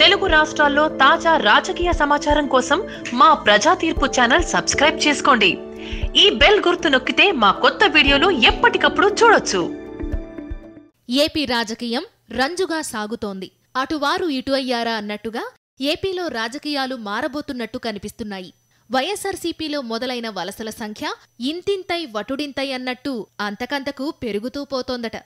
తెలుగు రాష్ట్రాల్లో తాజా రాజకీయ సమాచారం కోసం మా ప్రజా తీర్పు ఛానల్ సబ్స్క్రైబ్ చేసుకోండి. ఈ బెల్ గుర్తు నొక్కితే మా కొత్త వీడియోలు ఎప్పటికప్పుడు చూడొచ్చు. ఏపీ రాజకీయం రంజుగా సాగుతోంది. అటువారు ఇటు అయ్యారా అన్నట్టుగా ఏపీలో రాజకీయాలు మారబోతున్నట్టు కనిపిస్తున్నాయి. వైఎస్ఆర్సీపీలో మొదలైన వలసల సంఖ్య ఇంతింతై వటుడింతై అన్నట్టు అంతకంతకు పెరుగుతూ పోతోందట.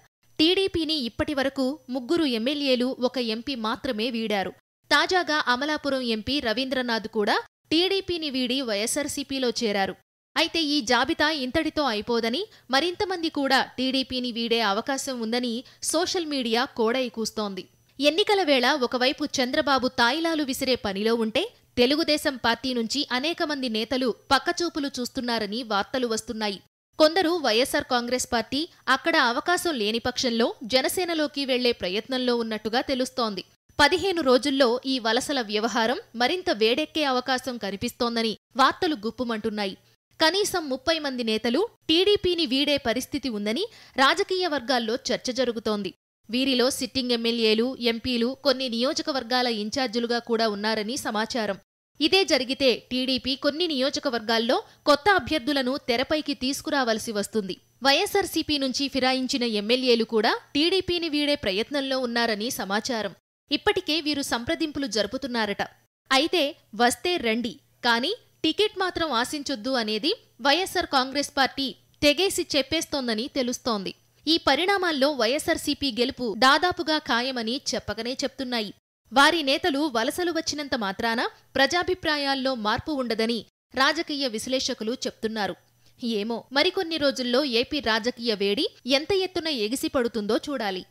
టీడీపీని ఇప్పటివరకు ముగ్గురు ఎమ్మెల్యేలు ఒక ఎంపీ మాత్రమే వీడారు. తాజాగా అమలాపురం ఎంపీ రవీంద్రనాథ్ కూడా టీడీపీని వీడి వైఎస్సార్సీపీలో చేరారు. అయితే ఈ జాబితా ఇంతటితో అయిపోదని మరింతమంది కూడా టీడీపీని వీడే అవకాశం ఉందని సోషల్ మీడియా కోడై కూస్తోంది. ఎన్నికల వేళ ఒకవైపు చంద్రబాబు తాయిలాలు విసిరే పనిలో ఉంటే తెలుగుదేశం పార్టీ నుంచి అనేక మంది నేతలు పక్కచూపులు చూస్తున్నారని వార్తలు వస్తున్నాయి. కొందరు వైఎస్సార్ కాంగ్రెస్ పార్టీ అక్కడ అవకాశం లేని పక్షంలో జనసేనలోకి వెళ్ళే ప్రయత్నంలో ఉన్నట్టుగా తెలుస్తోంది. పదిహేను రోజుల్లో ఈ వలసల వ్యవహారం మరింత వేడెక్కే అవకాశం కనిపిస్తోందని వార్తలు గుప్పుమంటున్నాయి. కనీసం ముప్పై మంది నేతలు టీడీపీని వీడే పరిస్థితి ఉందని రాజకీయ వర్గాల్లో చర్చ జరుగుతోంది. వీరిలో సిట్టింగ్ ఎమ్మెల్యేలు ఎంపీలు కొన్ని నియోజకవర్గాల ఇన్ఛార్జీలుగా కూడా ఉన్నారని సమాచారం. ఇదే జరిగితే టీడీపీ కొన్ని నియోజకవర్గాల్లో కొత్త అభ్యర్థులను తెరపైకి తీసుకురావలసి వస్తుంది. వైఎస్ఆర్సీపీ నుంచి ఫిరాయించిన ఎమ్మెల్యేలు కూడా టీడీపీని వీడే ప్రయత్నంలో ఉన్నారని సమాచారం. ఇప్పటికే వీరు సంప్రదింపులు జరుపుతున్నారట. అయితే వస్తే రండి కానీ టికెట్ మాత్రం ఆశించొద్దు అనేది వైఎస్ఆర్ కాంగ్రెస్ పార్టీ తెగేసి చెప్పేస్తోందని తెలుస్తోంది. ఈ పరిణామాల్లో వైఎస్సార్సీపీ గెలుపు దాదాపుగా ఖాయమని చెప్పకనే చెప్తున్నాయి. వారి నేతలు వలసలు వచ్చినంత మాత్రాన ప్రజాభిప్రాయాల్లో మార్పు ఉండదని రాజకీయ విశ్లేషకులు చెప్తున్నారు. ఏమో మరికొన్ని రోజుల్లో ఏపీ రాజకీయ వేడి ఎంత ఎత్తున ఎగిసిపడుతుందో చూడాలి.